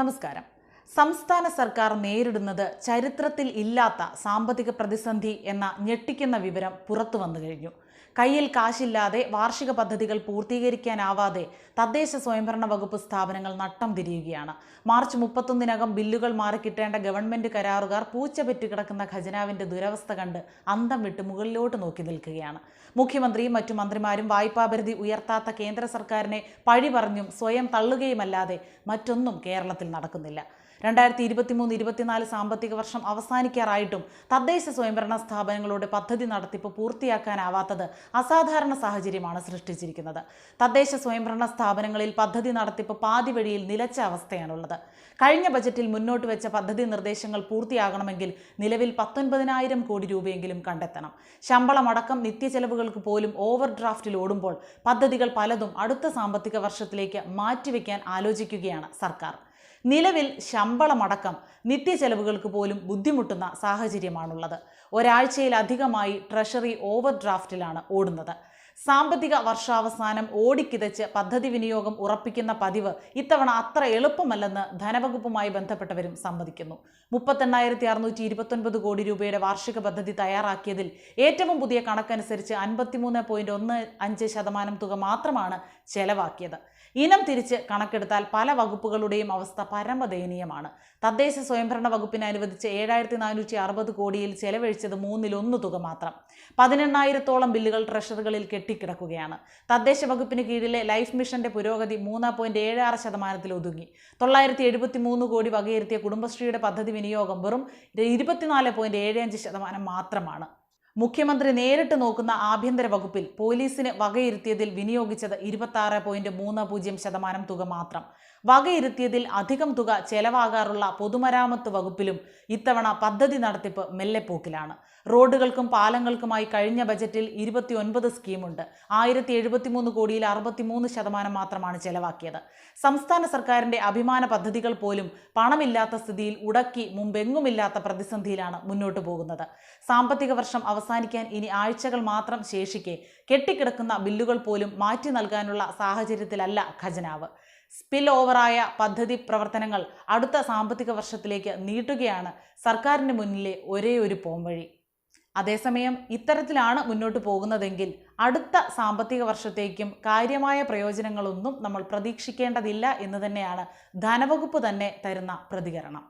നമസ്കാരം. സംസ്ഥാന സർക്കാർ നേരിടുന്നത് ചരിത്രത്തിൽ ഇല്ലാത്ത സാമ്പത്തിക പ്രതിസന്ധി എന്ന ഞെട്ടിക്കുന്ന വിവരം പുറത്തു വന്നു കഴിഞ്ഞു. കയ്യിൽ കാശില്ലാതെ വാർഷിക പദ്ധതികൾ പൂർത്തീകരിക്കാനാവാതെ തദ്ദേശ സ്വയംഭരണ വകുപ്പ് സ്ഥാപനങ്ങൾ നട്ടം തിരിയുകയാണ്. മാർച്ച് മുപ്പത്തൊന്നിനകം ബില്ലുകൾ മാറിക്കിട്ടേണ്ട ഗവൺമെന്റ് കരാറുകാർ പൂച്ച പെറ്റുകിടക്കുന്ന ഖജനാവിന്റെ ദുരവസ്ഥ കണ്ട് അന്തം വിട്ട് മുകളിലോട്ട് നോക്കി നിൽക്കുകയാണ്. മുഖ്യമന്ത്രിയും മറ്റു മന്ത്രിമാരും വായ്പാപരിധി ഉയർത്താത്ത കേന്ദ്ര സർക്കാരിനെ പഴി പറഞ്ഞും സ്വയം തള്ളുകയുമല്ലാതെ മറ്റൊന്നും കേരളത്തിൽ നടക്കുന്നില്ല. രണ്ടായിരത്തി ഇരുപത്തിമൂന്ന് ഇരുപത്തിനാല് സാമ്പത്തിക വർഷം അവസാനിക്കാറായിട്ടും തദ്ദേശ സ്വയംഭരണ സ്ഥാപനങ്ങളുടെ പദ്ധതി നടത്തിപ്പ് പൂർത്തിയാക്കാനാവാത്തത് അസാധാരണ സാഹചര്യമാണ് സൃഷ്ടിച്ചിരിക്കുന്നത്. തദ്ദേശ സ്വയംഭരണ സ്ഥാപനങ്ങളിൽ പദ്ധതി നടത്തിപ്പ് പാതിവഴിയിൽ നിലച്ച അവസ്ഥയാണുള്ളത്. കഴിഞ്ഞ ബജറ്റിൽ മുന്നോട്ട് വെച്ച പദ്ധതി നിർദ്ദേശങ്ങൾ പൂർത്തിയാകണമെങ്കിൽ നിലവിൽ പത്തൊൻപതിനായിരം കോടി രൂപയെങ്കിലും കണ്ടെത്തണം. ശമ്പളമടക്കം നിത്യചെലവുകൾക്ക് പോലും ഓവർ ഡ്രാഫ്റ്റിൽ ഓടുമ്പോൾ പദ്ധതികൾ പലതും അടുത്ത സാമ്പത്തിക വർഷത്തിലേക്ക് മാറ്റിവെക്കാൻ ആലോചിക്കുകയാണ് സർക്കാർ. നിലവിൽ ശമ്പളമടക്കം നിത്യചെലവുകൾക്ക് പോലും ബുദ്ധിമുട്ടുന്ന സാഹചര്യമാണുള്ളത്. ഒരാഴ്ചയിലധികമായി ട്രഷറി ഓവർ ഡ്രാഫ്റ്റിലാണ് ഓടുന്നത്. സാമ്പത്തിക വർഷാവസാനം ഓടിക്കിതച്ച് പദ്ധതി വിനിയോഗം ഉറപ്പിക്കുന്ന പതിവ് ഇത്തവണ അത്ര എളുപ്പമല്ലെന്ന് ധനവകുപ്പുമായി ബന്ധപ്പെട്ടവരും സമ്മതിക്കുന്നു. മുപ്പത്തെണ്ണായിരത്തി അറുന്നൂറ്റി ഇരുപത്തൊൻപത് കോടി രൂപയുടെ വാർഷിക പദ്ധതി തയ്യാറാക്കിയതിൽ ഏറ്റവും പുതിയ കണക്കനുസരിച്ച് അൻപത്തിമൂന്ന് പോയിന്റ് ഒന്ന് അഞ്ച് ശതമാനം തുക മാത്രമാണ് ചെലവാക്കിയത്. ഇനം തിരിച്ച് കണക്കെടുത്താൽ പല വകുപ്പുകളുടെയും അവസ്ഥ പരമദയനീയമാണ്. തദ്ദേശ സ്വയംഭരണ വകുപ്പിന് അനുവദിച്ച് ഏഴായിരത്തി നാനൂറ്റി അറുപത് കോടിയിൽ ചെലവഴിച്ചത് മൂന്നിലൊന്ന് തുക മാത്രം. പതിനെണ്ണായിരത്തോളം ബില്ലുകൾ ട്രഷറികളിൽ കെട്ടിക്കിടക്കുകയാണ്. തദ്ദേശ വകുപ്പിന് കീഴിലെ ലൈഫ് മിഷന്റെ പുരോഗതി മൂന്ന് പോയിന്റ് ഏഴ് ആറ് ശതമാനത്തിൽ ഒതുങ്ങി. തൊള്ളായിരത്തി എഴുപത്തി മൂന്ന് കോടി വകയിരുത്തിയ കുടുംബശ്രീയുടെ പദ്ധതി വിനിയോഗം വെറും ഇരുപത്തിനാല് പോയിന്റ് ഏഴ് അഞ്ച് ശതമാനം മാത്രമാണ്. മുഖ്യമന്ത്രി നേരിട്ട് നോക്കുന്ന ആഭ്യന്തര വകുപ്പിൽ പോലീസിന് വകയിരുത്തിയതിൽ വിനിയോഗിച്ചത് ഇരുപത്തി ആറ് പോയിന്റ് മൂന്ന് പൂജ്യം ശതമാനം തുക മാത്രം. വകയിരുത്തിയതിൽ അധികം തുക ചെലവാകാറുള്ള പൊതുമരാമത്ത് വകുപ്പിലും ഇത്തവണ പദ്ധതി നടത്തിപ്പ് മെല്ലെപ്പോക്കിലാണ്. റോഡുകൾക്കും പാലങ്ങൾക്കുമായി കഴിഞ്ഞ ബജറ്റിൽ ഇരുപത്തി ഒൻപത് സ്കീമുണ്ട്. ആയിരത്തി എഴുപത്തിമൂന്ന് കോടിയിൽ അറുപത്തിമൂന്ന് ശതമാനം മാത്രമാണ് ചെലവാക്കിയത്. സംസ്ഥാന സർക്കാരിന്റെ അഭിമാന പദ്ധതികൾ പോലും പണമില്ലാത്ത സ്ഥിതിയിൽ ഉടക്കി മുമ്പെങ്ങുമില്ലാത്ത പ്രതിസന്ധിയിലാണ് മുന്നോട്ടു പോകുന്നത്. സാമ്പത്തിക വർഷം അവസാനിക്കാൻ ഇനി ആഴ്ചകൾ മാത്രം ശേഷിക്കെ കെട്ടിക്കിടക്കുന്ന ബില്ലുകൾ പോലും മാറ്റി നൽകാനുള്ള സാഹചര്യത്തിലല്ല ഖജനാവ്. സ്പിൽ ഓവറായ പദ്ധതി പ്രവർത്തനങ്ങൾ അടുത്ത സാമ്പത്തിക വർഷത്തിലേക്ക് നീട്ടുകയാണ് സർക്കാരിന് മുന്നിലെ ഒരേ ഒരു പോംവഴി. അതേസമയം ഇത്തരത്തിലാണ് മുന്നോട്ട് പോകുന്നതെങ്കിൽ അടുത്ത സാമ്പത്തിക വർഷത്തേക്കും കാര്യമായ പ്രയോജനങ്ങളൊന്നും നമ്മൾ പ്രതീക്ഷിക്കേണ്ടതില്ല എന്ന് തന്നെയാണ് ധനവകുപ്പ് തന്നെ തരുന്ന പ്രതികരണം.